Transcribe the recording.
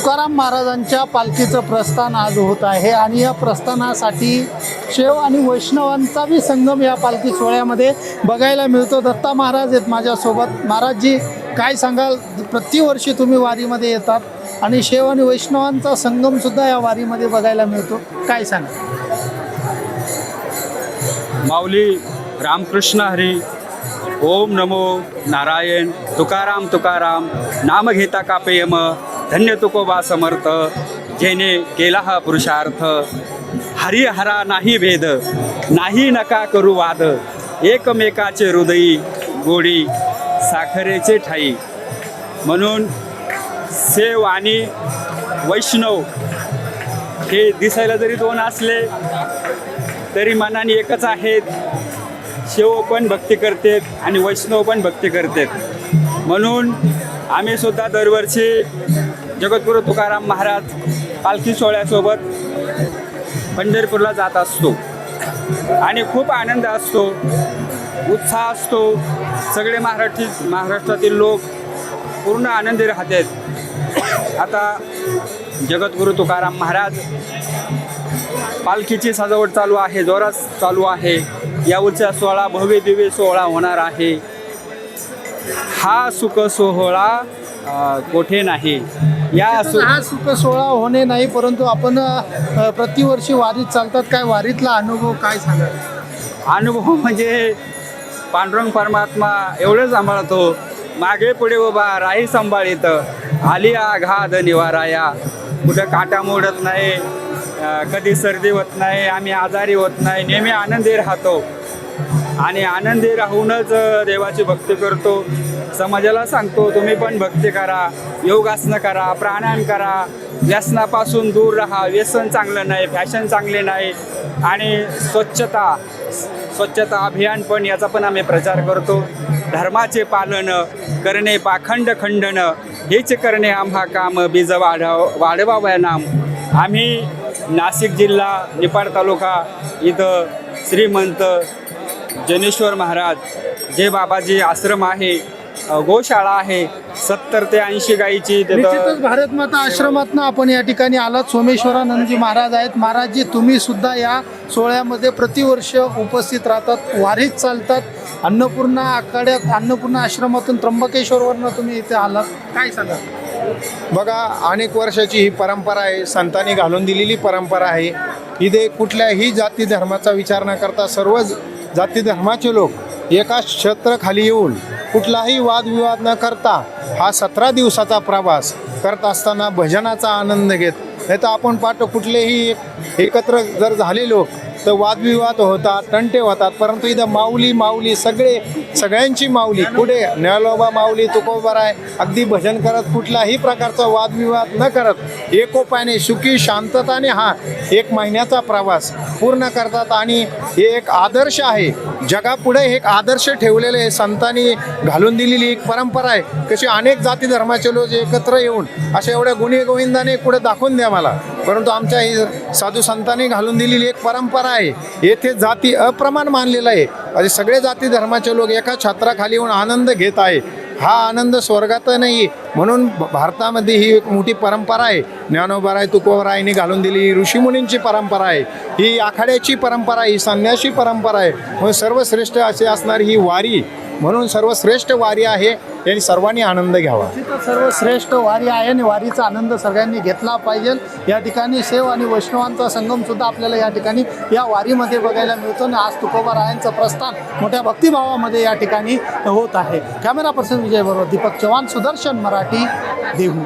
तुकाराम महाराजांच्या पालखीचं प्रस्थान आज होत आहे आणि या प्रस्थानासाठी शेव आणि वैष्णवांचा बी संगम या पालखी सोहळ्यामध्ये बघायला मिळतो. दत्ता महाराज आहेत माझ्यासोबत. महाराजजी काय सांगाल? प्रतिवर्षी तुम्ही वारीमध्ये येतात आणि शेव आणि वैष्णवांचा संगमसुद्धा या वारीमध्ये बघायला मिळतो. काय सांगा माऊली रामकृष्ण हरी ओम नमो नारायण तुकाराम तुकाराम नाम घेता कापेयम धन्य तुकोबा समर्थ जेने केला हा पुरुषार्थ. हरिहरा नाही भेद नाही नका करू वाद. एकमेकाचे हृदयी गोडी साखरेचे ठाई. म्हणून सेव आणि वैष्णव हे दिसायला जरी दोन असले तरी मनाने एकच आहेत. शिव पण भक्ती करतात आणि वैष्णव पण भक्ती करतात. म्हणून आम्ही सुद्धा दरवर्षी जगद्गुरू तुकाराम महाराज पालखी सोहळ्यासोबत पंढरपूरला जात असतो. आणि खूप आनंद असतो उत्साह असतो. सगळे महाराष्ट्री महाराष्ट्रातील लोक पूर्ण आनंदी राहतात. आता जगद्गुरू तुकाराम महाराज पालखीची सजावट चालू आहे जोरात चालू आहे. या उत्सव सोहळा भव्य दिव्य सोहळा होणार आहे. हा सुख सोहळा कोठे नाही. या सु हा सुख सोहळा होणे नाही परंतु आपण प्रतिवर्षी वारीत चालतात. काय वारीतला अनुभव काय सांगाल? अनुभव म्हणजे पांडुरंग परमात्मा एवढं सांभाळतो. मागे पुढे उभा राही सांभाळीत. आली आघाद निवाराया. कुठं काटा मोडत नाही कधी सर्दी होत नाही आम्ही आजारी होत नाही नेहमी आनंदी राहतो. आणि आनंदी राहूनच देवाची भक्ती करतो. समाजाला सांगतो तुम्ही पण भक्ती करा योगासनं करा प्राणायाम करा. व्यसनापासून दूर राहा. व्यसन चांगलं नाही फॅशन चांगले नाही. आणि स्वच्छता स्वच्छता अभियान पण याचा पण आम्ही प्रचार करतो. धर्माचे पालन करणे पाखंड खंडन. हेच करणे आम्हा काम बीज वाढव वाढवावया नाम. आम्ही नाशिक जिल्हा निपाड तालुका इथं श्रीमंत जनेश्वर महाराज जे बाबाजी आश्रम आहे गोशाळा आहे सत्तर ते ऐंशी निश्चितच तिथं भारत माता आश्रमातनं आपण या ठिकाणी आलात. सोमेश्वरानंदजी महाराज आहेत. महाराजजी तुम्ही सुद्धा या सोहळ्यामध्ये प्रतिवर्ष उपस्थित राहतात वारीत चालतात. अन्नपूर्णा आखाड्यात अन्नपूर्णा आश्रमातून त्र्यंबकेश्वरवरनं तुम्ही इथे आलात. काय सांगा? बघा अनेक वर्षाची ही परंपरा आहे. संतांनी घालून दिलेली परंपरा आहे. इथे कुठल्याही जाती धर्माचा विचार न करता सर्व जाती धर्माचे लोक एका क्षेत्राखाली येऊन कुठलाही वादविवाद न करता हा सतरा दिवसाचा प्रवास करत असताना भजनाचा आनंद घेत. नाही तर आपण पाहतो कुठलेही एक- एकत्र जर झाले लोक तर वादविवाद होतात तंटे होतात परंतु इथं माऊली माऊली सगळे सगळ्यांची माऊली. पुढे नळलोबा माऊली तुकोबराय आहे. अगदी भजन करत कुठलाही प्रकारचा वादविवाद न करत एकोपाने सुखी शांतताने हा एक महिन्याचा प्रवास पूर्ण करतात. आणि हे एक आदर्श आहे. जगापुढे एक आदर्श ठेवलेले आहे. संतांनी घालून दिलेली एक परंपरा आहे. कशी अनेक जाती धर्माचे लोक एकत्र येऊन अशा एवढ्या गुणी गोविंदाने पुढे दाखवून द्या मला. परंतु आमच्या ही साधू संतांनी घालून दिलेली एक परंपरा आहे. येथे जाती अप्रमाण मानलेला आहे. असे सगळे जाती धर्माचे लोक एका छत्राखाली येऊन आनंद घेत आहे. हा आनंद स्वर्गात नाही. म्हणून भारतामध्ये ही एक मोठी परंपरा आहे. ज्ञानोबराय तुकोबरायने घालून दिली ही ऋषीमुनींची परंपरा आहे. ही आखाड्याची परंपरा आहे. ही संन्यासी परंपरा आहे. म्हणून सर्वश्रेष्ठ असे असणारी ही वारी म्हणून सर्वश्रेष्ठ वारी आहे. यांनी सर्वांनी आनंद घ्यावा. सर्वश्रेष्ठ वारी आहे आणि वारीचा आनंद सगळ्यांनी घेतला पाहिजे. या ठिकाणी शेव आणि वैष्णवांचा संगम सुद्धा आपल्याला या ठिकाणी या वारीमध्ये बघायला मिळतो आणि आज तुकोबा रायांचं प्रस्थान मोठ्या भक्तिभावामध्ये या ठिकाणी होत आहे. कॅमेरा पर्सन विजय बरोबर दीपक चव्हाण सुदर्शन मराठी देहू.